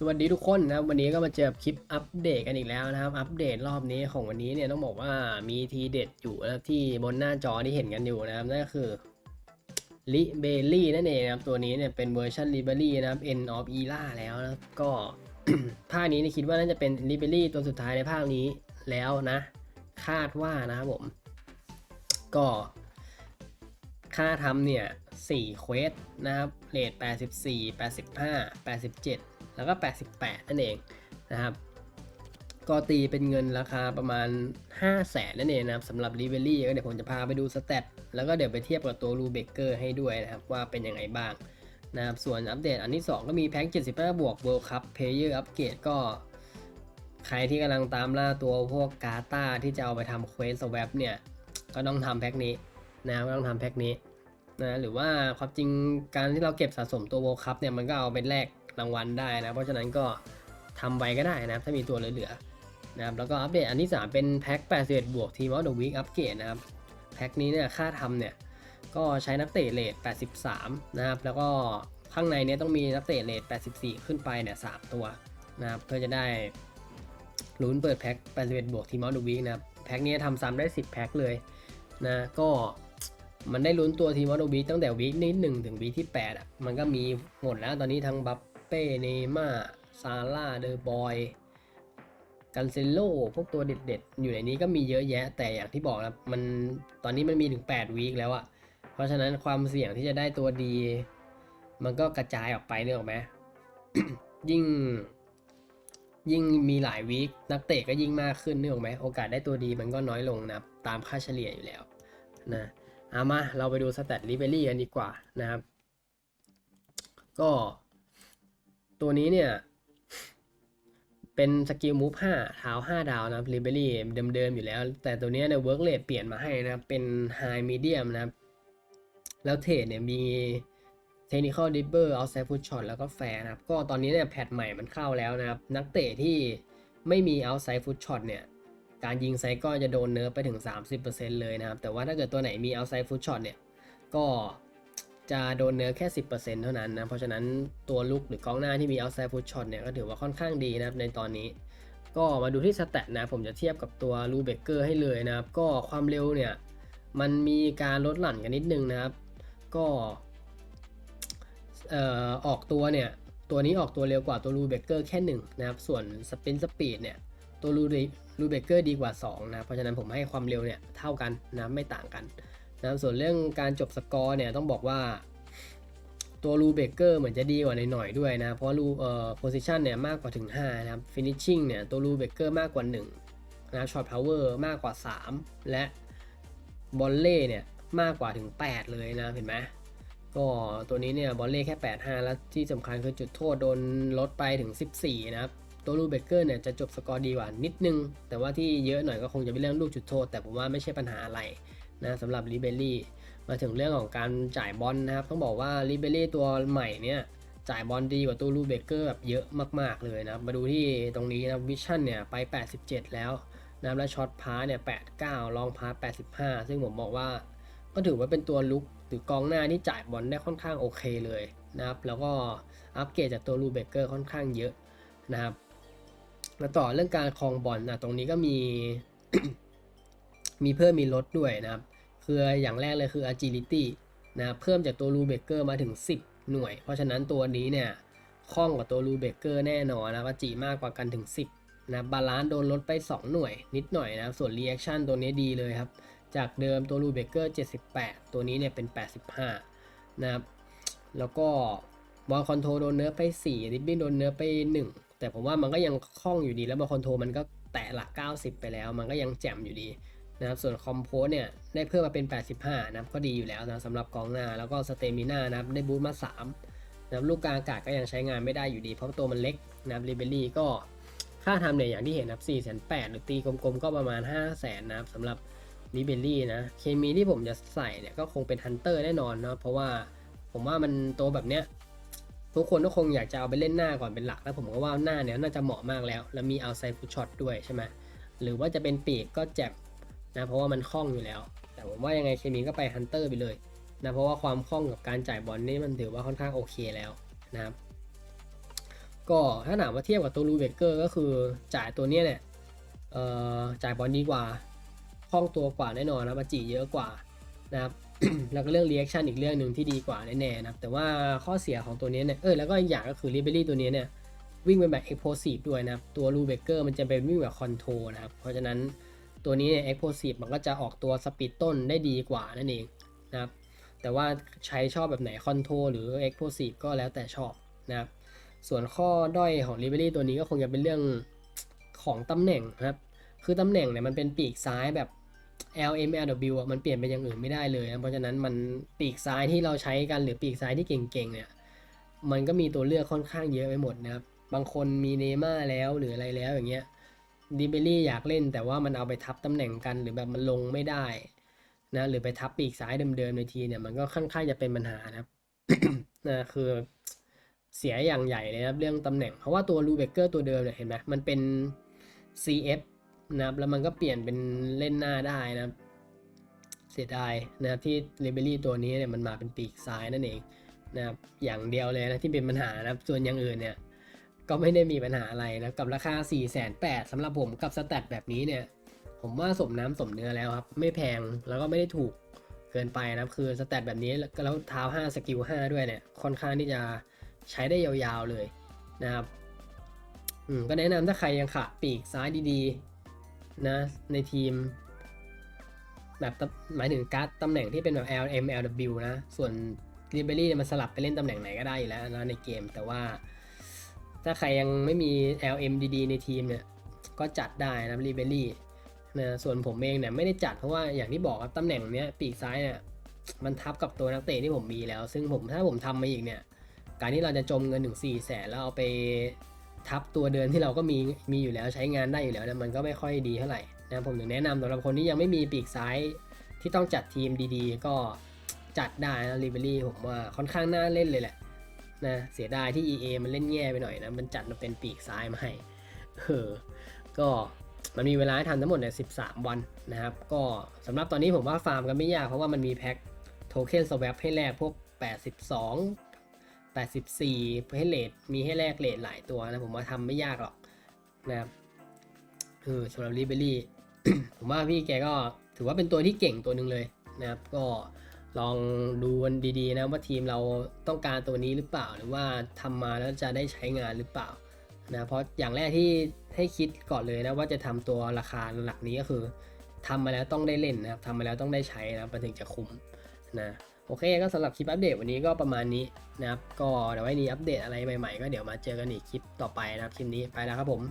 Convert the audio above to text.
สวัสดีทุกคนนะครับวันนี้ก็มาเจอคลิปอัปเดตกันอีกแล้วนะครับ อัปเดตรอบนี้ของวันนี้เนี่ยต้องบอกว่ามีทีเด็ดอยู่นะที่บนหน้าจอที่เห็นกันอยู่นะครับนั่นก็คือลิเบลลี่นั่นเองนะครับตัวนี้เนี่ยเป็นเวอร์ชันลิเบลลี่นะครับ End of Era แล้วนะก็ภาคนี้เนี่ยคิดว่าน่าจะเป็นลิเบลลี่ตัวสุดท้ายในภาคนี้แล้วนะ คาดว่านะครับผม ก็ค่าทำเนี่ย4เควสนะครับเรท84 85 87 แล้วก็ 88 นั่นเองนะครับ ก็ตีเป็นเงินราคาประมาณ 5 0 0แสนนั่นเองนะครับสำหรับรีเวลลี่ก็เดี๋ยวผมจะพาไปดูสเตตแล้วก็เดี๋ยวไปเทียบกับตัวรูเบเกอร์ให้ด้วยนะครับ ว่าเป็นยังไงบ้างนะครับส่วนอัปเดตอันที่ 2 ก็มีแพ็ก75 บวก World Cup Player Upgrade ก็ ใครที่กำลังตามล่าตัวพวกกาตาที่จะเอาไปทำเควสสวปเนี่ย ก็ต้องทำแพ็กนี้นะก็ต้องทำแพ็กนี้นะหรือว่าความจริงการที่เราเก็บสะสมตัวโวคัพเนี่ยมันก็เอาไปแลก รางวัลได้นะ เพราะฉะนั้นก็ทำไปก็ได้นะครับ ถ้ามีตัวเหลือๆนะครับ แล้วก็อัปเดตอันที่ 3 เป็นแพ็ก81บวกทีมออฟเดอะวีคอัปเกรดนะครับ แพ็กนี้เนี่ยค่าทำเนี่ยก็ใช้นักเตะเลท83 นะครับ แล้วก็ข้างในเนี่ยต้องมีนักเตะเลท84 ขึ้นไปเนี่ย3ตัวนะครับ เพื่อจะได้ลุ้นเปิดแพ็ก81บวกทีมออฟเดอะวีคนะครับ แพ็กนี้ทำซ้ำได้ 10 แพ็กเลยนะ ก็มันได้ลุ้นตัวทีมออฟเดอะวีคตั้งแต่วีคนี้1ถึงวีคที่ 8 อะ มันก็มีหมดแล้วตอนนี้ทั้งบัป เป้ เนม่า ซาร่า เดอร์บอย กันเซโล พวกตัวเด็ดๆ อยู่ในนี้ก็มีเยอะแยะ แต่อย่างที่บอกนะมันตอนนี้มันมีถึง 8 วีคแล้วอะเพราะฉะนั้นความเสี่ยงที่จะได้ตัวดี มันก็กระจายออกไปเนกออไหมยิ่ง ยิ่งมีหลายวีคนักเตะก็ยิ่งมากขึ้นเนึกออไหมโอกาสได้ตัวดีมันก็น้อยลงนะตามค่าเฉลี่ยอยู่แล้วนะเอามาเราไปดูสแตทลิเบอรี่กันดีกว่านะครับ ก็ ตัวนี้เนี่ย เป็นสกิลมูฟ5เท้า5ดาวนะครับลิเบอรี่เดิมๆอยู่แล้ว แต่ตัวนี้ยเนี่ยเวิร์กเลทเปลี่ยนมาให้นะครับ เป็นไฮมีเดียมนะครับ แล้วเทรดเนี่ยมีเทคนิคอลดิบเบอร์เอาไซฟุตช็อตแล้วก็แฟร์นะครับ ก็ตอนนี้เนี่ยแพทใหม่มันเข้าแล้วนะครับ นักเตะที่ไม่มีเอาไซฟุตช็อตเนี่ยการยิงไซก็จะโดนเนิร์ฟไปถึง 30%เลยนะครับ แต่ว่าถ้าเกิดตัวไหนมีเอาไซฟุตช็อตเนี่ยก็ จะโดนเนื้อแค่ 10%เท่านั้นนะ เพราะฉะนั้นตัวลุกหรือกองหน้าที่มีเอาไซฟุตช็อตเนี่ยก็ถือว่าค่อนข้างดีนะครับในตอนนี้ ก็มาดูที่สแตทนะ ผมจะเทียบกับตัวรูเบเกอร์ให้เลยนะครับ ก็ความเร็วเนี่ย มันมีการลดหลั่นกันนิดนึงนะครับ ก็เอ่อออกตัวเนี่ย ตัวนี้ออกตัวเร็วกว่าตัวรูเบเกอร์แค่1นะครับ ส่วนสปินสปีดเนี่ยตัวรูรูเบเกอร์ดีกว่า2นะ เพราะฉะนั้นผมให้ความเร็วเนี่ยเท่ากันนะไม่ต่างกัน นะส่วนเรื่องการจบสกอร์เนี่ยต้องบอกว่าตัวรูเบเกอร์เหมือนจะดีกว่าหน่อยๆด้วยนะ เพราะรูเอ่อโพซิชันเนี่ยมากกว่าถึง 5 นะครับฟินิชชิ่งเนี่ยตัวรูเบเกอร์มากกว่า 1 นะช็อตพาวเวอร์มากกว่า 3 และบอลเล่เนี่ยมากกว่าถึง 8 เลยนะ เห็นไหมก็ตัวนี้เนี่ยบอลเล่แค่ 8-5 แล้วที่สำคัญคือจุดโทษโดนลดไปถึง 14 นะครับ ตัวลูเบเกอร์เนี่ยจะจบสกอร์ดีกว่านิดนึง แต่ว่าที่เยอะหน่อยก็คงจะเป็นเรื่องลูกจุดโทษ แต่ผมว่าไม่ใช่ปัญหาอะไร นะสำหรับลิเบลี่มาถึงเรื่องของการจ่ายบอลนะครับ ต้องบอกว่าลิเบลี่ตัวใหม่เนี่ยจ่ายบอลดีกว่าตัวลูเบเกอร์แบบเยอะมาก ๆ เลยนะมาดูที่ตรงนี้นะวิชั่นเนี่ยไป 87 แล้วนะและช็อตพาเนี่ย89 ลองพา85 ซึ่งผมบอกว่าก็ถือว่าเป็นตัวลุกหรือกองหน้าที่จ่ายบอลได้ค่อนข้างโอเคเลยนะครับแล้วก็อัปเกรดจากตัวลูเบเกอร์ค่อนข้างเยอะนะครับมาต่อเรื่องการคลองบอลนะตรงนี้ก็มี มีเพิ่มมีลดด้วยนะครับ คืออย่างแรกเลยคือ agility นะเพิ่มจากตัวรูเบเกอร์มาถึง 10 หน่วย เพราะฉะนั้นตัวนี้เนี่ยคล่องกว่าตัวรูเบเกอร์แน่นอนนะก็จีมากกว่ากันถึง 10นะบาลานซ์โดนลดไป 2 หน่วยนิดหน่อยนะส่วน reaction ตัวนี้ดีเลยครับ จากเดิมตัวรูเบเกอร์78 ตัวนี้เนี่ยเป็น 85 นะครับ แล้วก็บอลคอนโทรลโดนเนื้อไป 4 ริบบิ้นโดนเนื้อไป 1 แต่ผมว่ามันก็ยังคล่องอยู่ดีแล้วบอลคอนโทรมันก็แตะหลัก 90 ไปแล้ว มันก็ยังแจ่มอยู่ดี นะครับส่วนคอมโพสเนี่ยได้เพิ่มมาเป็น 85 นะครับก็ดีอยู่แล้วนะสำหรับกองหน้า แล้วก็สเตมิน่านะครับได้บูสต์มา 3นะครับลูกกลางอากาศก็ยังใช้งานไม่ได้อยู่ดี เพราะตัวมันเล็กนะครับริเบลี่ก็ค่าทำเนี่ยอย่างที่เห็นนะครับ4 8 0 0 0หรือตีกลมๆ ก็ประมาณ 5 0 0 0 0นะครับสำหรับริเบลี่นะเคมีที่ผมจะใส่เนี่ยก็คงเป็นฮันเตอร์แน่นอนนะเพราะว่าผมว่ามันโตวแบบเนี้ยทุกคนก็คงอยากจะเอาไปเล่นหน้าก่อนเป็นหลัก แล้วผมก็ว่าหน้าเนี่ยน่าจะเหมาะมากแล้ว แล้วมีเอาไซฟุตช็อตด้วยใช่ไหมหรือว่าจะเป็นปีกก็แจ็บ นะเพราะว่ามันคล่องอยู่แล้ว แต่ผมว่ายังไงเคมีก็ไปฮันเตอร์ไปเลยนะเพราะว่าความคล่องกับการจ่ายบอลนี่มันถือว่าค่อนข้างโอเคแล้วนะครับก็ถ้าถามว่าเทียบกับตัวรูเบเกอร์ก็คือจ่ายตัวนี้เนี่ยเอ่อจ่ายบอลดีกว่าคล่องตัวกว่าแน่นอนนะมาจีเยอะกว่านะครับแล้วก็เรื่องเรีแอคชั่นอีกเรื่องหนึ่งที่ดีกว่าแน่ๆนะครับแต่ว่าข้อเสียของตัวนี้เนี่ยเออแล้วก็อีกอย่างก็คือลิเบอรี่ตัวนี้เนี่ยวิ่งเป็นแบบ explosive ด้วยนะครับตัวรูเบเกอร์มันจะเป็นวิ่งแบบคอนโทรนะครับเพราะฉะนั้น ตัวนี้เนี่ย explosive มันก็จะออกตัวสปีดต้นได้ดีกว่านั่นเองนะครับ แต่ว่าใช้ชอบแบบไหนคอนโทรหรือ explosive ก็แล้วแต่ชอบนะครับ ส่วนข้อด้อยของ l i b e r y ตัวนี้ก็คงจะเป็นเรื่องของตำแหน่งนะครับ คือตำแหน่งเนี่ยมันเป็นปีกซ้ายแบบ L M L W อะมันเปลี่ยนไปอย่างอื่นไม่ได้เลยนะเพราะฉะนั้นมันปีกซ้ายที่เราใช้กันหรือปีกซ้ายที่เก่งๆเนี่ยมันก็มีตัวเลือกค่อนข้างเยอะไปหมดนะครับ บางคนมีเนม่าแล้วหรืออะไรแล้วอย่างเงี้ย ดิเบลี่อยากเล่นแต่ว่ามันเอาไปทับตำแหน่งกันหรือแบบมันลงไม่ได้นะหรือไปทับปีกซ้ายเดิมๆในทีเนี่ยมันก็ค่อนข้างจะเป็นปัญหานะครับนะคือเสียอย่างใหญ่เลยนะครับเรื่องตำแหน่ง เพราะว่าตัวรูเบเกอร์ตัวเดิมเนี่ยเห็นไหมมันเป็น CF นะครับแล้วมันก็เปลี่ยนเป็นเล่นหน้าได้นะครับเสียดายนะครับที่เ i เบรี่ตัวนี้เนี่ยมันมาเป็นปีกซ้ายนั่นเองนะครับอย่างเดียวเลยนะที่เป็นปัญหานะครับส่วนอย่างอื่นเนี่ย ก็ไม่ได้มีปัญหาอะไรนะกับราคา 4 8 0 0 0สำหรับผมกับสแตทแบบนี้เนี่ย ผมว่าสมน้ำสมเนื้อแล้วครับ ไม่แพงแล้วก็ไม่ได้ถูกเกินไปนะครับ คือสแตทแบบนี้แล้วเท้า 5 สกิล 5 ด้วยเนี่ย ค่อนข้างที่จะใช้ได้ยาวๆเลยนะครับก็แนะนำถ้าใครยังขาดปีกซ้ายดีๆนะในทีม แบบหมายถึงการ์ดตำแหน่งที่เป็นแบบ L M L W นะ ส่วน r i b e r y มันสลับไปเล่นตำแหน่งไหนก็ได้อยู่แล้วนะในเกมแต่ว่า ถ้าใครยังไม่มี LM ดีๆในทีมเนี่ย ก็จัดได้นะ r i b e r y นะส่วนผมเองเนี่ยไม่ได้จัดเพราะว่าอย่างที่บอกครับตำแหน่งเนี้ยปีกซ้ายเนี่ยมันทับกับตัวนักเตะที่ผมมีแล้ว ซึ่งผมถ้าผมทำมาอีกเนี่ย การที่เราจะจมเงินถึง4ี่แสนแล้วเอาไปทับตัวเดินที่เราก็มีมีอยู่แล้วใช้งานได้อยู่แล้วเนะมันก็ไม่ค่อยดีเท่าไหร่นะผมถึงแนะนำสำหรับคนที่ยังไม่มีปีกซ้ายที่ต้องจัดทีมดีๆ ก็จัดได้นะริเบอรี่ผมว่าค่อนข้างน่าเล่นเลยแหละ นะเสียดายที่ EA มันเล่นแย่ไปหน่อยนะ มันจัดมาเป็นปีกซ้ายมาให้เออก็มันมีเวลาให้ทำทั้งหมดเนี่ย13 วันนะครับ ก็สำหรับตอนนี้ผมว่าฟาร์มกันไม่ยาก เพราะว่ามันมีแพ็คโทเค็นสว a p ให้แลกพวก 82 84 ให้เลทมีให้แลกเลทหลายตัวนะ ผมว่าทำไม่ยากหรอกนะครับเออสำหรับริเบอรี่ผมว่าพี่แกก็ถือว่าเป็นตัวที่เก่งตัวหนึ่งเลยนะครับ ก็ ลองดูกันดีๆนะว่าทีมเราต้องการตัวนี้หรือเปล่า หรือว่าทำมาแล้วจะได้ใช้งานหรือเปล่านะเพราะอย่างแรกที่ให้คิดก่อนเลยนะว่าจะทำตัวราคาหลักนี้ก็คือทำมาแล้วต้องได้เล่นนะครับทำมาแล้วต้องได้ใช้นะมันถึงจะคุ้มนะโอเคก็สำหรับคลิปอัปเดตวันนี้ก็ประมาณนี้นะครับก็เดี๋ยวไว้นี้อัปเดตอะไรใหม่ๆ ก็เดี๋ยวมาเจอกันอีกคลิปต่อไปนะครับคลิปนี้ไปแล้วครับผม